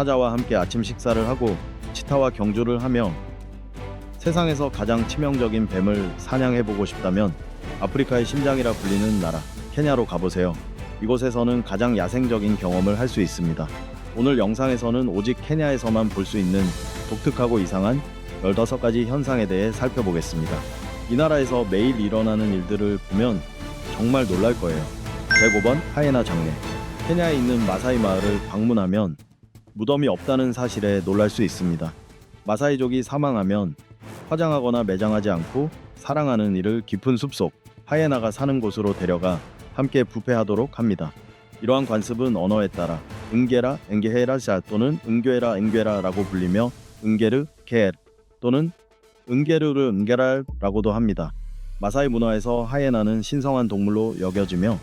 사자와 함께 아침 식사를 하고 치타와 경주를 하며 세상에서 가장 치명적인 뱀을 사냥해보고 싶다면 아프리카의 심장이라 불리는 나라 케냐로 가보세요. 이곳에서는 가장 야생적인 경험을 할 수 있습니다. 오늘 영상에서는 오직 케냐에서만 볼 수 있는 독특하고 이상한 15가지 현상에 대해 살펴보겠습니다. 이 나라에서 매일 일어나는 일들을 보면 정말 놀랄 거예요. 105번 하이에나 장례 케냐에 있는 마사이 마을을 방문하면 무덤이 없다는 사실에 놀랄 수 있습니다. 마사이족이 사망하면 화장하거나 매장하지 않고 사랑하는 이를 깊은 숲속 하이에나가 사는 곳으로 데려가 함께 부패하도록 합니다. 이러한 관습은 언어에 따라 응게라, 엥게헤라샤 또는 응괴라, 엥괴라라고 불리며 응게르, 게르 또는 응게르르, 응게랄라고도 합니다. 마사이 문화에서 하이에나는 신성한 동물로 여겨지며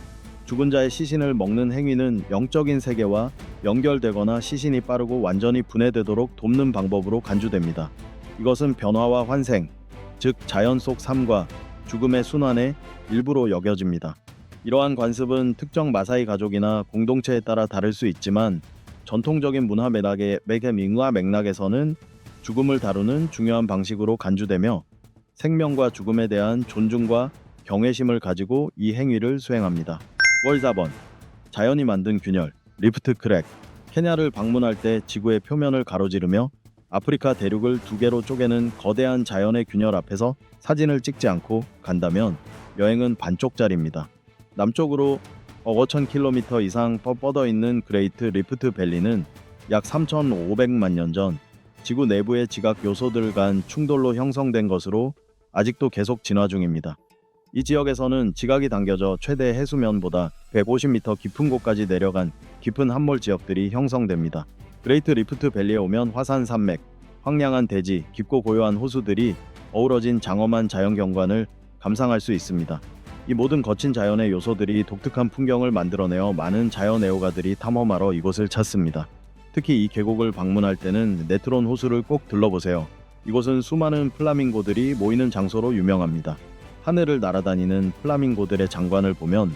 죽은 자의 시신을 먹는 행위는 영적인 세계와 연결되거나 시신이 빠르고 완전히 분해되도록 돕는 방법으로 간주됩니다. 이것은 변화와 환생, 즉 자연 속 삶과 죽음의 순환의 일부로 여겨집니다. 이러한 관습은 특정 마사이 가족이나 공동체에 따라 다를 수 있지만 전통적인 문화 맥락의 맥의 맥락에서는 죽음을 다루는 중요한 방식으로 간주되며 생명과 죽음에 대한 존중과 경외심을 가지고 이 행위를 수행합니다. 월 4번 자연이 만든 균열 리프트 크랙 케냐를 방문할 때 지구의 표면을 가로지르며 아프리카 대륙을 두 개로 쪼개는 거대한 자연의 균열 앞에서 사진을 찍지 않고 간다면 여행은 반쪽짜리입니다. 남쪽으로 억 5천 킬로미터 이상 뻗- 뻗어 있는 그레이트 리프트 밸리는 약 3,500만 년 전 지구 내부의 지각 요소들 간 충돌로 형성된 것으로 아직도 계속 진화 중입니다. 이 지역에서는 지각이 당겨져 최대 해수면보다 150m 깊은 곳까지 내려간 깊은 함몰 지역들이 형성됩니다. 그레이트 리프트 밸리에 오면 화산 산맥, 황량한 대지, 깊고 고요한 호수들이 어우러진 장엄한 자연 경관을 감상할 수 있습니다. 이 모든 거친 자연의 요소들이 독특한 풍경을 만들어내어 많은 자연 애호가들이 탐험하러 이곳을 찾습니다. 특히 이 계곡을 방문할 때는 네트론 호수를 꼭 들러보세요. 이곳은 수많은 플라밍고들이 모이는 장소로 유명합니다. 하늘을 날아다니는 플라밍고들의 장관을 보면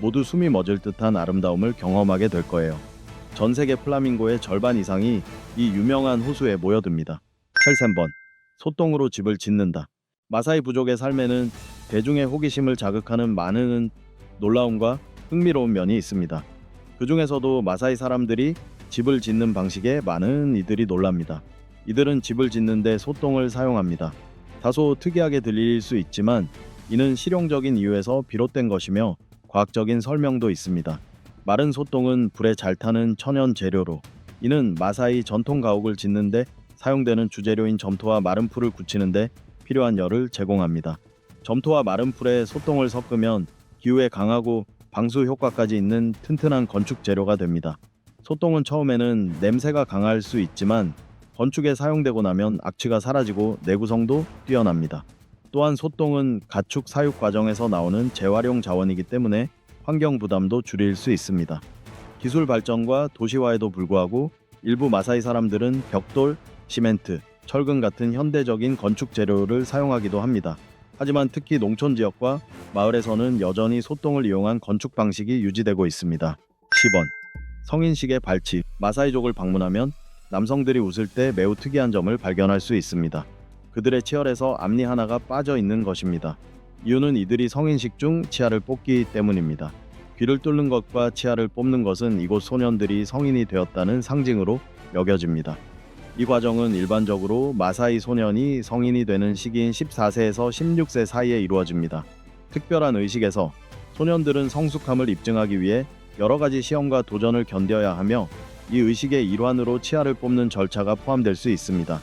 모두 숨이 멎을 듯한 아름다움을 경험하게 될 거예요. 전 세계 플라밍고의 절반 이상이 이 유명한 호수에 모여듭니다. 첼센번 소똥으로 집을 짓는다. 마사이 부족의 삶에는 대중의 호기심을 자극하는 많은 놀라움과 흥미로운 면이 있습니다. 그 중에서도 마사이 사람들이 집을 짓는 방식에 많은 이들이 놀랍니다. 이들은 집을 짓는데 소똥을 사용합니다. 다소 특이하게 들릴 수 있지만 이는 실용적인 이유에서 비롯된 것이며 과학적인 설명도 있습니다. 마른 소똥은 불에 잘 타는 천연 재료로 이는 마사이 전통 가옥을 짓는데 사용되는 주재료인 점토와 마른 풀을 굳히는데 필요한 열을 제공합니다. 점토와 마른 풀에 소똥을 섞으면 기후에 강하고 방수 효과까지 있는 튼튼한 건축 재료가 됩니다. 소똥은 처음에는 냄새가 강할 수 있지만 건축에 사용되고 나면 악취가 사라지고 내구성도 뛰어납니다. 또한 소똥은 가축 사육 과정에서 나오는 재활용 자원이기 때문에 환경 부담도 줄일 수 있습니다. 기술 발전과 도시화에도 불구하고 일부 마사이 사람들은 벽돌, 시멘트, 철근 같은 현대적인 건축 재료를 사용하기도 합니다. 하지만 특히 농촌 지역과 마을에서는 여전히 소똥을 이용한 건축 방식이 유지되고 있습니다. 10원 성인식의 발치 마사이족을 방문하면 남성들이 웃을 때 매우 특이한 점을 발견할 수 있습니다. 그들의 치열에서 앞니 하나가 빠져 있는 것입니다. 이유는 이들이 성인식 중 치아를 뽑기 때문입니다. 귀를 뚫는 것과 치아를 뽑는 것은 이곳 소년들이 성인이 되었다는 상징으로 여겨집니다. 이 과정은 일반적으로 마사이 소년이 성인이 되는 시기인 14세에서 16세 사이에 이루어집니다. 특별한 의식에서 소년들은 성숙함을 입증하기 위해 여러 가지 시험과 도전을 견뎌야 하며 이 의식의 일환으로 치아를 뽑는 절차가 포함될 수 있습니다.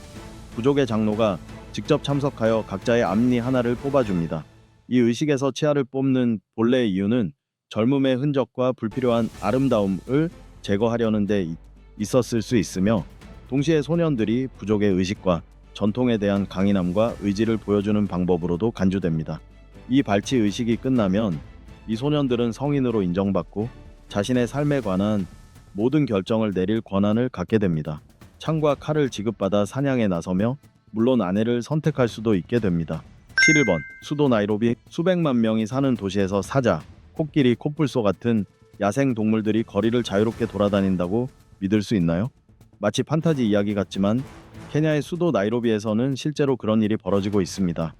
부족의 장로가 직접 참석하여 각자의 앞니 하나를 뽑아줍니다. 이 의식에서 치아를 뽑는 본래의 이유는 젊음의 흔적과 불필요한 아름다움을 제거하려는 데 이- 있었을 수 있으며 동시에 소년들이 부족의 의식과 전통에 대한 강인함과 의지를 보여주는 방법으로도 간주됩니다. 이 발치 의식이 끝나면 이 소년들은 성인으로 인정받고 자신의 삶에 관한 모든 결정을 내릴 권한을 갖게 됩니다. 창과 칼을 지급받아 사냥에 나서며 물론 아내를 선택할 수도 있게 됩니다. 11번 수도 나이로비 수백만 명이 사는 도시에서 사자, 코끼리, 코뿔소 같은 야생 동물들이 거리를 자유롭게 돌아다닌다고 믿을 수 있나요? 마치 판타지 이야기 같지만 케냐의 수도 나이로비에서는 실제로 그런 일이 벌어지고 있습니다.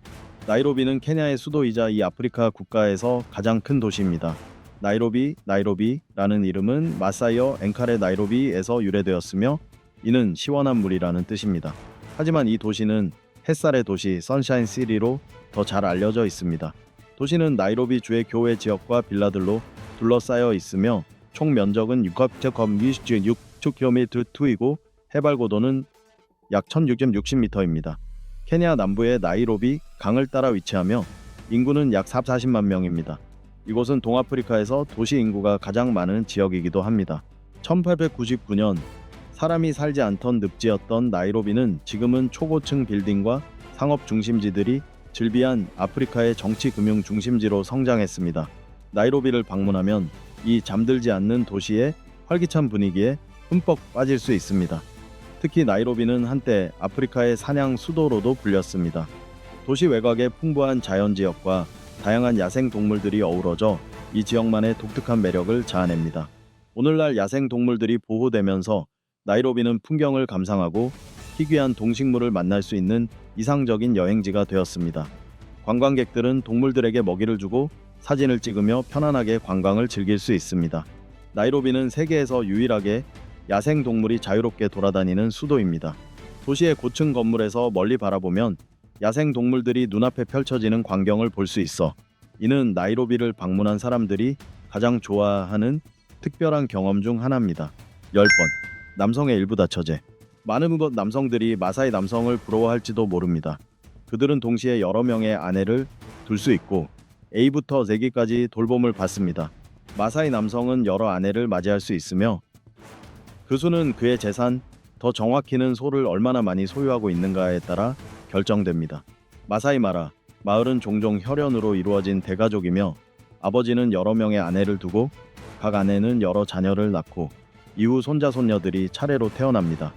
나이로비는 케냐의 수도이자 이 아프리카 국가에서 가장 큰 도시입니다. 나이로비, 나이로비라는 이름은 마사이어 앵카레 나이로비에서 유래되었으며 이는 시원한 물이라는 뜻입니다. 하지만 이 도시는 햇살의 도시 선샤인 시리로 더 잘 알려져 있습니다. 도시는 나이로비 주의 교외 지역과 빌라들로 둘러싸여 있으며 총 면적은 6.6km 2이고 해발 고도는 약 1660m입니다. 케냐 남부의 나이로비 강을 따라 위치하며 인구는 약 440만 명입니다. 이곳은 동아프리카에서 도시 인구가 가장 많은 지역이기도 합니다. 1899년 사람이 살지 않던 늪지였던 나이로비는 지금은 초고층 빌딩과 상업 중심지들이 즐비한 아프리카의 정치 금융 중심지로 성장했습니다. 나이로비를 방문하면 이 잠들지 않는 도시의 활기찬 분위기에 흠뻑 빠질 수 있습니다. 특히 나이로비는 한때 아프리카의 사냥 수도로도 불렸습니다. 도시 외곽의 풍부한 자연 지역과 다양한 야생 동물들이 어우러져 이 지역만의 독특한 매력을 자아냅니다. 오늘날 야생 동물들이 보호되면서 나이로비는 풍경을 감상하고 희귀한 동식물을 만날 수 있는 이상적인 여행지가 되었습니다. 관광객들은 동물들에게 먹이를 주고 사진을 찍으며 편안하게 관광을 즐길 수 있습니다. 나이로비는 세계에서 유일하게 야생 동물이 자유롭게 돌아다니는 수도입니다. 도시의 고층 건물에서 멀리 바라보면 야생 동물들이 눈앞에 펼쳐지는 광경을 볼 수 있어 이는 나이로비를 방문한 사람들이 가장 좋아하는 특별한 경험 중 하나입니다. 10번 남성의 일부 다 처제 많은 것 남성들이 마사이 남성을 부러워할지도 모릅니다. 그들은 동시에 여러 명의 아내를 둘 수 있고 A부터 Z기까지 돌봄을 받습니다. 마사이 남성은 여러 아내를 맞이할 수 있으며 그 수는 그의 재산, 더 정확히는 소를 얼마나 많이 소유하고 있는가에 따라 결정됩니다. 마사이 마라 마을은 종종 혈연으로 이루어진 대가족이며 아버지는 여러 명의 아내를 두고 각 아내는 여러 자녀를 낳고 이후 손자 손녀들이 차례로 태어납니다.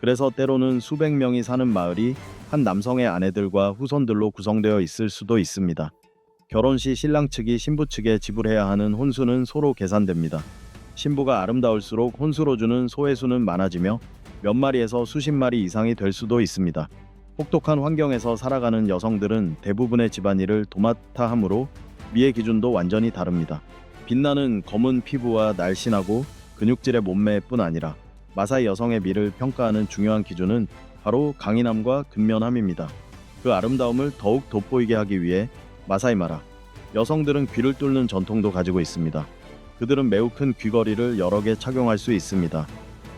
그래서 때로는 수백 명이 사는 마을이 한 남성의 아내들과 후손들로 구성되어 있을 수도 있습니다. 결혼 시 신랑 측이 신부 측에 지불해야 하는 혼수는 소로 계산됩니다. 신부가 아름다울수록 혼수로 주는 소의 수는 많아지며 몇 마리에서 수십 마리 이상이 될 수도 있습니다. 혹독한 환경에서 살아가는 여성들은 대부분의 집안일을 도맡아 하므로 미의 기준도 완전히 다릅니다. 빛나는 검은 피부와 날씬하고 근육질의 몸매뿐 아니라 마사이 여성의 미를 평가하는 중요한 기준은 바로 강인함과 근면함입니다. 그 아름다움을 더욱 돋보이게 하기 위해 마사이 마라 여성들은 귀를 뚫는 전통도 가지고 있습니다. 그들은 매우 큰 귀걸이를 여러 개 착용할 수 있습니다.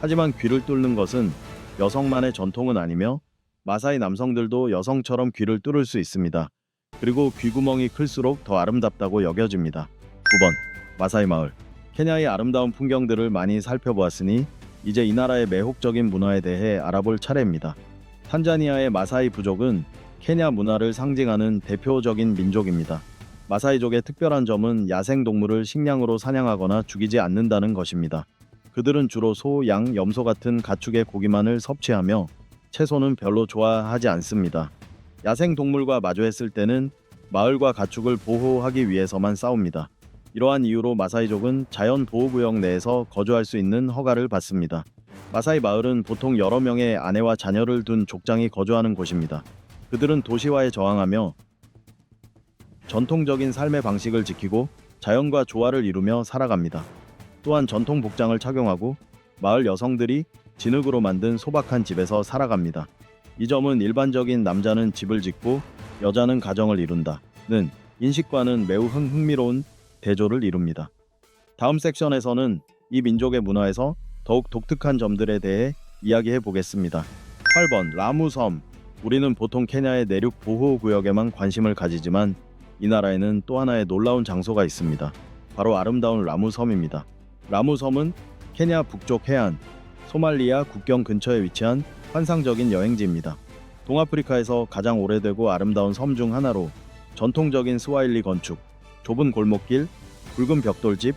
하지만 귀를 뚫는 것은 여성만의 전통은 아니며 마사이 남성들도 여성처럼 귀를 뚫을 수 있습니다. 그리고 귀구멍이 클수록 더 아름답다고 여겨집니다. 9번 마사이 마을 케냐의 아름다운 풍경들을 많이 살펴보았으니 이제 이 나라의 매혹적인 문화에 대해 알아볼 차례입니다. 탄자니아의 마사이 부족은 케냐 문화를 상징하는 대표적인 민족입니다. 마사이족의 특별한 점은 야생 동물을 식량으로 사냥하거나 죽이지 않는다는 것입니다. 그들은 주로 소, 양, 염소 같은 가축의 고기만을 섭취하며 채소는 별로 좋아하지 않습니다. 야생 동물과 마주했을 때는 마을과 가축을 보호하기 위해서만 싸웁니다. 이러한 이유로 마사이족은 자연 보호구역 내에서 거주할 수 있는 허가를 받습니다. 마사이 마을은 보통 여러 명의 아내와 자녀를 둔 족장이 거주하는 곳입니다. 그들은 도시화에 저항하며 전통적인 삶의 방식을 지키고 자연과 조화를 이루며 살아갑니다. 또한 전통 복장을 착용하고 마을 여성들이 진흙으로 만든 소박한 집에서 살아갑니다. 이 점은 일반적인 남자는 집을 짓고 여자는 가정을 이룬다 는 인식과는 매우 흥, 흥미로운 대조를 이룹니다. 다음 섹션에서는 이 민족의 문화에서 더욱 독특한 점들에 대해 이야기해 보겠습니다. 8번 라무섬 우리는 보통 케냐의 내륙 보호 구역에만 관심을 가지지만 이 나라에는 또 하나의 놀라운 장소가 있습니다. 바로 아름다운 라무섬입니다. 라무섬은 케냐 북쪽 해안 소말리아 국경 근처에 위치한 환상적인 여행지입니다. 동아프리카에서 가장 오래되고 아름다운 섬 중 하나로 전통적인 스와일리 건축, 좁은 골목길, 붉은 벽돌집,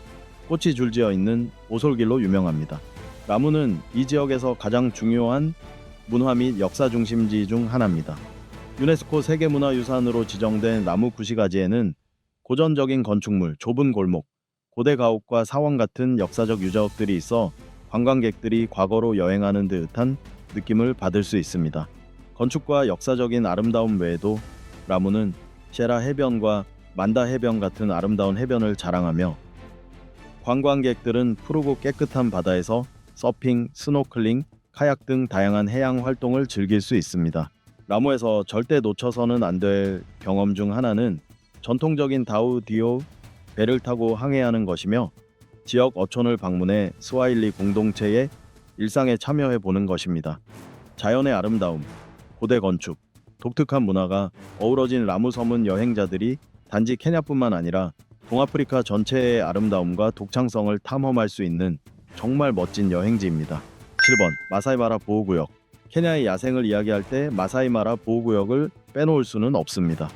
꽃이 줄지어 있는 오솔길로 유명합니다. 라무는 이 지역에서 가장 중요한 문화 및 역사 중심지 중 하나입니다. 유네스코 세계문화유산으로 지정된 나무 구시가지에는 고전적인 건축물, 좁은 골목, 고대 가옥과 사원 같은 역사적 유적들이 있어 관광객들이 과거로 여행하는 듯한 느낌을 받을 수 있습니다. 건축과 역사적인 아름다움 외에도 라무는 셰라 해변과 만다 해변 같은 아름다운 해변을 자랑하며 관광객들은 푸르고 깨끗한 바다에서 서핑, 스노클링, 카약 등 다양한 해양 활동을 즐길 수 있습니다. 라무에서 절대 놓쳐서는 안 될 경험 중 하나는 전통적인 다우디오 배를 타고 항해하는 것이며 지역 어촌을 방문해 스와일리 공동체의 일상에 참여해 보는 것입니다. 자연의 아름다움, 고대 건축, 독특한 문화가 어우러진 라무 섬은 여행자들이 단지 케냐뿐만 아니라 동아프리카 전체의 아름다움과 독창성을 탐험할 수 있는 정말 멋진 여행지입니다. 7번 마사이마라 보호구역 케냐의 야생을 이야기할 때 마사이마라 보호구역을 빼놓을 수는 없습니다.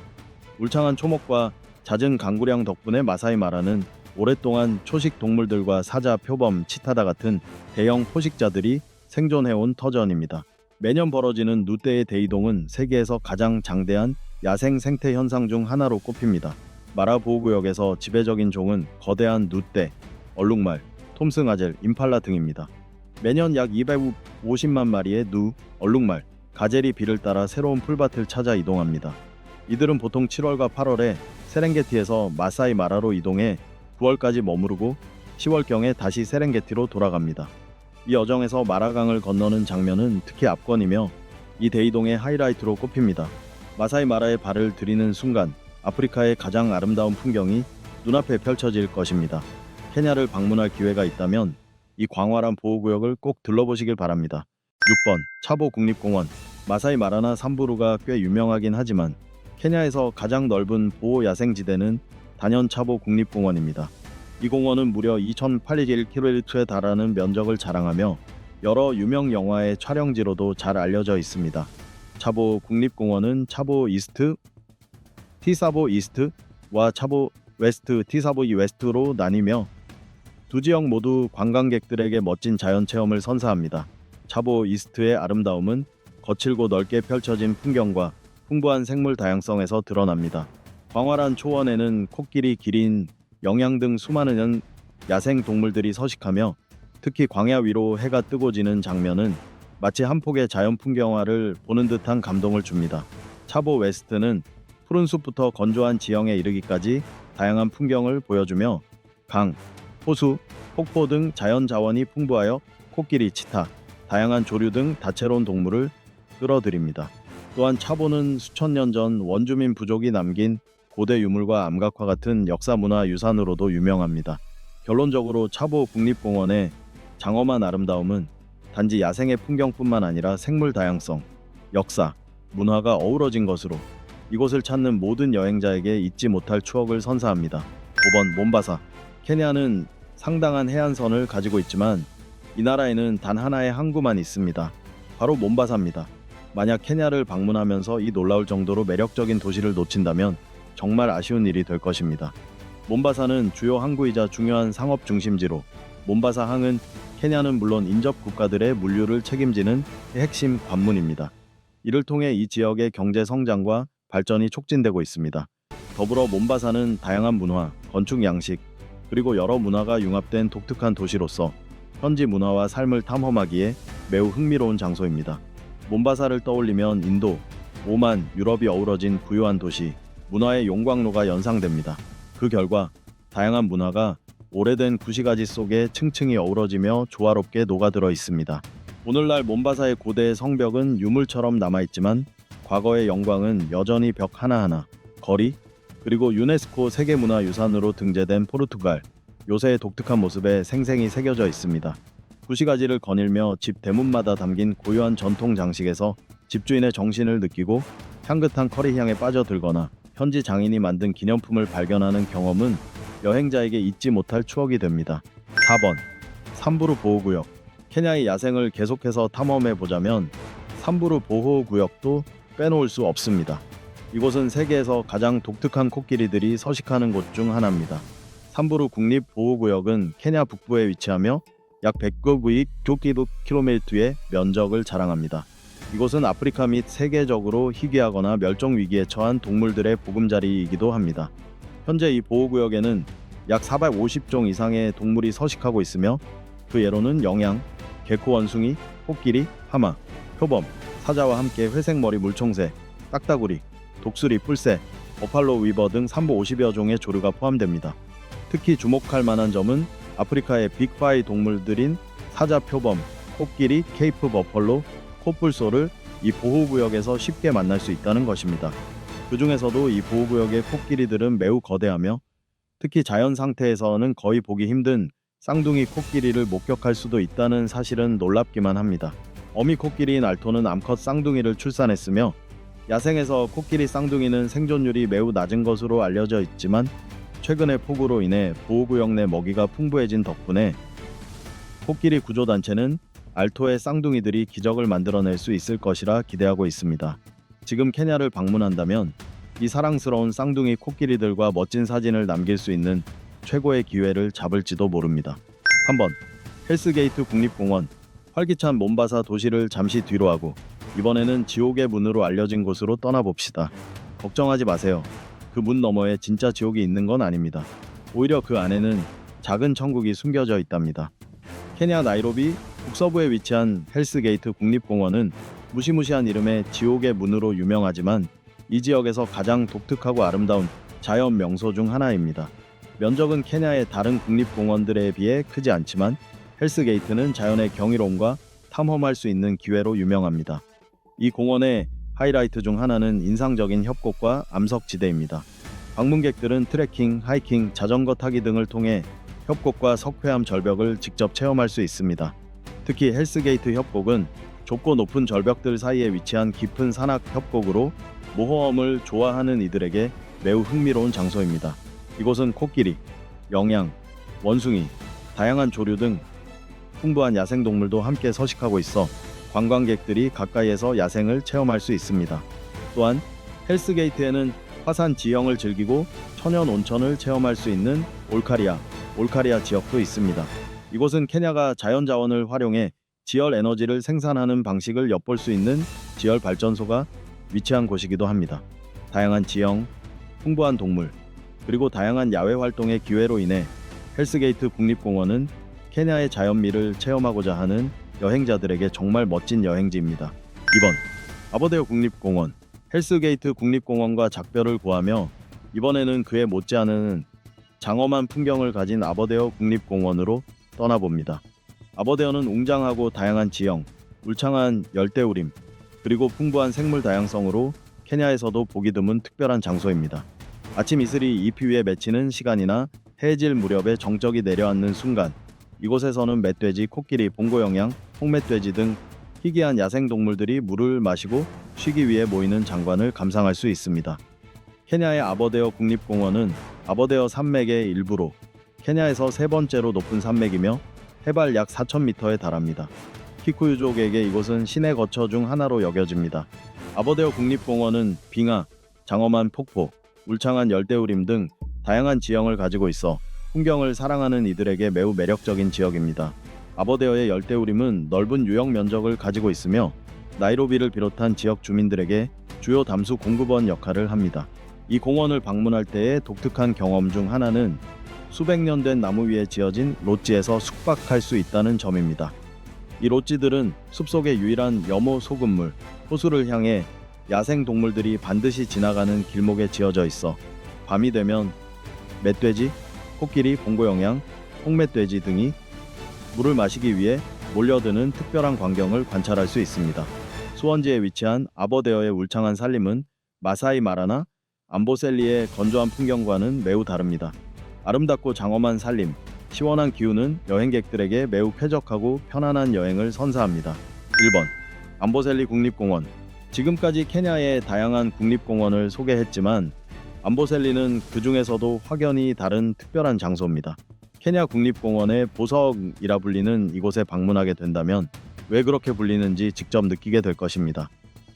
울창한 초목과 잦은 강구량 덕분에 마사이마라는 오랫동안 초식 동물들과 사자, 표범, 치타다 같은 대형 포식자들이 생존해온 터전입니다. 매년 벌어지는 누떼의 대이동은 세계에서 가장 장대한 야생 생태 현상 중 하나로 꼽힙니다. 마라 보호구역에서 지배적인 종은 거대한 누떼, 얼룩말, 톰승아젤, 임팔라 등입니다. 매년 약 250만 마리의 누, 얼룩말, 가젤이 비를 따라 새로운 풀밭을 찾아 이동합니다. 이들은 보통 7월과 8월에 세렝게티에서 마사이 마라로 이동해 9월까지 머무르고 10월경에 다시 세렝게티로 돌아갑니다. 이 여정에서 마라강을 건너는 장면은 특히 압권이며 이 대이동의 하이라이트로 꼽힙니다. 마사이 마라에 발을 들이는 순간 아프리카의 가장 아름다운 풍경이 눈앞에 펼쳐질 것입니다. 케냐를 방문할 기회가 있다면 이 광활한 보호구역을 꼭 들러보시길 바랍니다. 6번 차보 국립공원 마사이 마라나 삼부루가 꽤 유명하긴 하지만 케냐에서 가장 넓은 보호 야생지대는 단연 차보 국립공원입니다. 이 공원은 무려 2,081km에 달하는 면적을 자랑하며 여러 유명 영화의 촬영지로도 잘 알려져 있습니다. 차보 국립공원은 차보 이스트, 티사보 이스트와 차보 웨스트, 티사보 이 웨스트로 나뉘며 두 지역 모두 관광객들에게 멋진 자연 체험을 선사합니다. 차보 이스트의 아름다움은 거칠고 넓게 펼쳐진 풍경과 풍부한 생물 다양성에서 드러납니다. 광활한 초원에는 코끼리, 기린, 영양 등 수많은 야생 동물들이 서식하며 특히 광야 위로 해가 뜨고 지는 장면은 마치 한 폭의 자연 풍경화를 보는 듯한 감동을 줍니다. 차보 웨스트는 푸른 숲부터 건조한 지형에 이르기까지 다양한 풍경을 보여주며 강, 호수, 폭포 등 자연 자원이 풍부하여 코끼리, 치타, 다양한 조류 등 다채로운 동물을 끌어들입니다. 또한 차보는 수천 년 전 원주민 부족이 남긴 고대 유물과 암각화 같은 역사 문화 유산으로도 유명합니다. 결론적으로 차보 국립공원의 장엄한 아름다움은 단지 야생의 풍경뿐만 아니라 생물 다양성, 역사, 문화가 어우러진 것으로 이곳을 찾는 모든 여행자에게 잊지 못할 추억을 선사합니다. 5번 몬바사 케냐는 상당한 해안선을 가지고 있지만 이 나라에는 단 하나의 항구만 있습니다. 바로 몬바사입니다. 만약 케냐를 방문하면서 이 놀라울 정도로 매력적인 도시를 놓친다면 정말 아쉬운 일이 될 것입니다. 몬바사는 주요 항구이자 중요한 상업 중심지로 몬바사 항은 케냐는 물론 인접 국가들의 물류를 책임지는 핵심 관문입니다. 이를 통해 이 지역의 경제 성장과 발전이 촉진되고 있습니다. 더불어 몬바사는 다양한 문화, 건축 양식, 그리고 여러 문화가 융합된 독특한 도시로서 현지 문화와 삶을 탐험하기에 매우 흥미로운 장소입니다. 몬바사를 떠올리면 인도, 오만, 유럽이 어우러진 부유한 도시, 문화의 용광로가 연상됩니다. 그 결과 다양한 문화가 오래된 구시가지 속에 층층이 어우러지며 조화롭게 녹아들어 있습니다. 오늘날 몬바사의 고대 성벽은 유물처럼 남아있지만 과거의 영광은 여전히 벽 하나하나, 거리, 그리고 유네스코 세계문화유산으로 등재된 포르투갈, 요새의 독특한 모습에 생생히 새겨져 있습니다. 구시가지를 거닐며 집 대문마다 담긴 고유한 전통 장식에서 집주인의 정신을 느끼고 향긋한 커리 향에 빠져들거나 현지 장인이 만든 기념품을 발견하는 경험은 여행자에게 잊지 못할 추억이 됩니다. 4번 삼부루 보호구역 케냐의 야생을 계속해서 탐험해 보자면 삼부루 보호구역도 빼놓을 수 없습니다. 이곳은 세계에서 가장 독특한 코끼리들이 서식하는 곳 중 하나입니다. 삼부루 국립보호구역은 케냐 북부에 위치하며 약 109km의 면적을 자랑합니다. 이곳은 아프리카 및 세계적으로 희귀하거나 멸종 위기에 처한 동물들의 보금자리이기도 합니다. 현재 이 보호구역에는 약 450종 이상의 동물이 서식하고 있으며 그 예로는 영양, 개코 원숭이, 코끼리, 하마, 표범, 사자와 함께 회색머리 물총새, 딱따구리, 독수리, 뿔새, 버팔로 위버 등 3부 50여 종의 조류가 포함됩니다. 특히 주목할 만한 점은 아프리카의 빅파이 동물들인 사자 표범, 코끼리, 케이프 버펄로, 코뿔소를 이 보호구역에서 쉽게 만날 수 있다는 것입니다. 그 중에서도 이 보호구역의 코끼리들은 매우 거대하며 특히 자연 상태에서는 거의 보기 힘든 쌍둥이 코끼리를 목격할 수도 있다는 사실은 놀랍기만 합니다. 어미 코끼리인 알토는 암컷 쌍둥이를 출산했으며 야생에서 코끼리 쌍둥이는 생존율이 매우 낮은 것으로 알려져 있지만 최근의 폭우로 인해 보호구역 내 먹이가 풍부해진 덕분에 코끼리 구조단체는 알토의 쌍둥이들이 기적을 만들어낼 수 있을 것이라 기대하고 있습니다. 지금 케냐를 방문한다면 이 사랑스러운 쌍둥이 코끼리들과 멋진 사진을 남길 수 있는 최고의 기회를 잡을지도 모릅니다. 한번 헬스게이트 국립공원 활기찬 몬바사 도시를 잠시 뒤로 하고 이번에는 지옥의 문으로 알려진 곳으로 떠나봅시다. 걱정하지 마세요. 그 문 너머에 진짜 지옥이 있는 건 아닙니다. 오히려 그 안에는 작은 천국이 숨겨져 있답니다. 케냐 나이로비 북서부에 위치한 헬스게이트 국립공원은 무시무시한 이름의 지옥의 문으로 유명하지만 이 지역에서 가장 독특하고 아름다운 자연 명소 중 하나입니다. 면적은 케냐의 다른 국립공원들에 비해 크지 않지만 헬스게이트는 자연의 경이로움과 탐험할 수 있는 기회로 유명합니다. 이 공원의 하이라이트 중 하나는 인상적인 협곡과 암석지대입니다. 방문객들은 트레킹, 하이킹, 자전거 타기 등을 통해 협곡과 석회암 절벽을 직접 체험할 수 있습니다. 특히 헬스게이트 협곡은 좁고 높은 절벽들 사이에 위치한 깊은 산악 협곡으로 모험을 좋아하는 이들에게 매우 흥미로운 장소입니다. 이곳은 코끼리, 영양, 원숭이, 다양한 조류 등 풍부한 야생 동물도 함께 서식하고 있어 관광객들이 가까이에서 야생을 체험할 수 있습니다. 또한 헬스게이트에는 화산 지형을 즐기고 천연 온천을 체험할 수 있는 올카리아, 올카리아 지역도 있습니다. 이곳은 케냐가 자연 자원을 활용해 지열 에너지를 생산하는 방식을 엿볼 수 있는 지열 발전소가 위치한 곳이기도 합니다. 다양한 지형, 풍부한 동물, 그리고 다양한 야외 활동의 기회로 인해 헬스게이트 국립공원은 케냐의 자연미를 체험하고자 하는 여행자들에게 정말 멋진 여행지입니다. 2번 아버데오 국립공원 헬스게이트 국립공원과 작별을 구하며 이번에는 그에 못지않은 장엄한 풍경을 가진 아버데오 국립공원으로 떠나봅니다. 아버데오는 웅장하고 다양한 지형, 울창한 열대우림, 그리고 풍부한 생물 다양성으로 케냐에서도 보기 드문 특별한 장소입니다. 아침 이슬이 잎 위에 맺히는 시간이나 해질 무렵에 정적이 내려앉는 순간 이곳에서는 멧돼지, 코끼리, 봉고영양, 홍멧돼지 등 희귀한 야생 동물들이 물을 마시고 쉬기 위해 모이는 장관을 감상할 수 있습니다. 케냐의 아버데어 국립공원은 아버데어 산맥의 일부로 케냐에서 세 번째로 높은 산맥이며 해발 약 4,000m에 달합니다. 키쿠유족에게 이곳은 신의 거처 중 하나로 여겨집니다. 아버데어 국립공원은 빙하, 장엄한 폭포, 울창한 열대우림 등 다양한 지형을 가지고 있어 풍경을 사랑하는 이들에게 매우 매력적인 지역입니다. 아버데어의 열대우림은 넓은 유역 면적을 가지고 있으며 나이로비를 비롯한 지역 주민들에게 주요 담수 공급원 역할을 합니다. 이 공원을 방문할 때의 독특한 경험 중 하나는 수백 년 된 나무 위에 지어진 롯지에서 숙박할 수 있다는 점입니다. 이 롯지들은 숲속의 유일한 염호 소금물, 호수를 향해 야생 동물들이 반드시 지나가는 길목에 지어져 있어 밤이 되면 멧돼지, 코끼리, 봉고영양, 홍멧돼지 등이 물을 마시기 위해 몰려드는 특별한 광경을 관찰할 수 있습니다. 수원지에 위치한 아버데어의 울창한 산림은 마사이 마라나 암보셀리의 건조한 풍경과는 매우 다릅니다. 아름답고 장엄한 산림, 시원한 기후는 여행객들에게 매우 쾌적하고 편안한 여행을 선사합니다. 1번 암보셀리 국립공원 지금까지 케냐의 다양한 국립공원을 소개했지만 암보셀리는 그 중에서도 확연히 다른 특별한 장소입니다. 케냐 국립공원의 보석이라 불리는 이곳에 방문하게 된다면 왜 그렇게 불리는지 직접 느끼게 될 것입니다.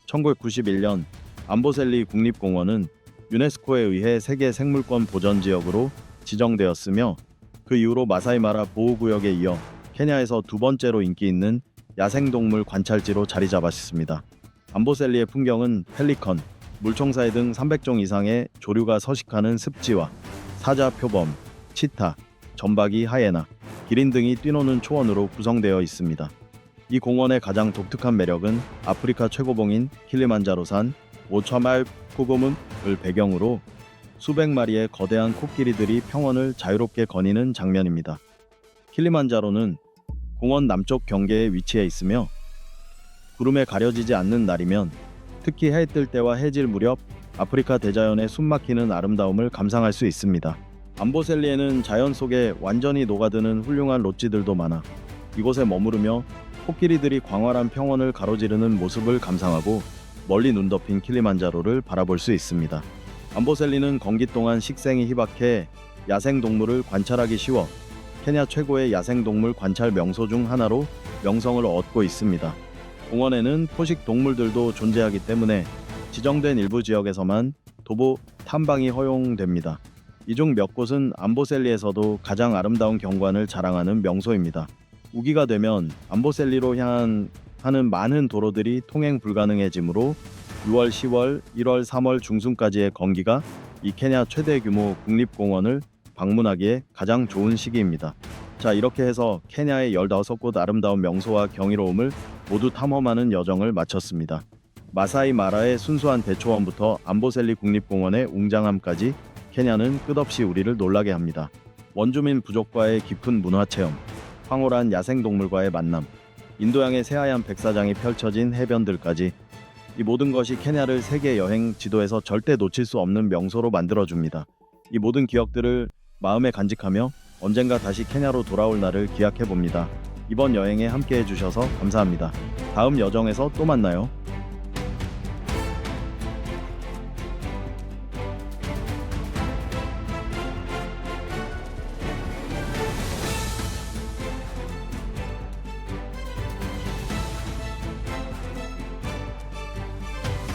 1991년 암보셀리 국립공원은 유네스코에 의해 세계 생물권 보전 지역으로 지정되었으며 그 이후로 마사이마라 보호구역에 이어 케냐에서 두 번째로 인기 있는 야생동물 관찰지로 자리 잡았습니다. 암보셀리의 풍경은 펠리컨, 물총사의 등 300종 이상의 조류가 서식하는 습지와 사자 표범, 치타, 점박이 하예나, 기린 등이 뛰노는 초원으로 구성되어 있습니다. 이 공원의 가장 독특한 매력은 아프리카 최고봉인 킬리만자로산 오차말 코고문을 배경으로 수백 마리의 거대한 코끼리들이 평원을 자유롭게 거니는 장면입니다. 킬리만자로는 공원 남쪽 경계에 위치해 있으며 구름에 가려지지 않는 날이면 특히 해 뜰 때와 해질 무렵 아프리카 대자연의 숨막히는 아름다움을 감상할 수 있습니다. 암보셀리에는 자연 속에 완전히 녹아드는 훌륭한 롯지들도 많아 이곳에 머무르며 코끼리들이 광활한 평원을 가로지르는 모습을 감상하고 멀리 눈 덮인 킬리만자로를 바라볼 수 있습니다. 암보셀리는 건기 동안 식생이 희박해 야생 동물을 관찰하기 쉬워 케냐 최고의 야생 동물 관찰 명소 중 하나로 명성을 얻고 있습니다. 공원에는 포식 동물들도 존재하기 때문에 지정된 일부 지역에서만 도보 탐방이 허용됩니다. 이 중 몇 곳은 암보셀리에서도 가장 아름다운 경관을 자랑하는 명소입니다. 우기가 되면 암보셀리로 향한 하는 많은 도로들이 통행 불가능해지므로 6월, 10월, 1월, 3월 중순까지의 건기가 이 케냐 최대 규모 국립공원을 방문하기에 가장 좋은 시기입니다. 자, 이렇게 해서 케냐의 15곳 아름다운 명소와 경이로움을 모두 탐험하는 여정을 마쳤습니다. 마사이 마라의 순수한 대초원부터 암보셀리 국립공원의 웅장함까지 케냐는 끝없이 우리를 놀라게 합니다. 원주민 부족과의 깊은 문화 체험, 황홀한 야생 동물과의 만남, 인도양의 새하얀 백사장이 펼쳐진 해변들까지 이 모든 것이 케냐를 세계 여행 지도에서 절대 놓칠 수 없는 명소로 만들어줍니다. 이 모든 기억들을 마음에 간직하며 언젠가 다시 케냐로 돌아올 날을 기약해 봅니다. 이번 여행에 함께 해 주셔서 감사합니다. 다음 여정에서 또 만나요.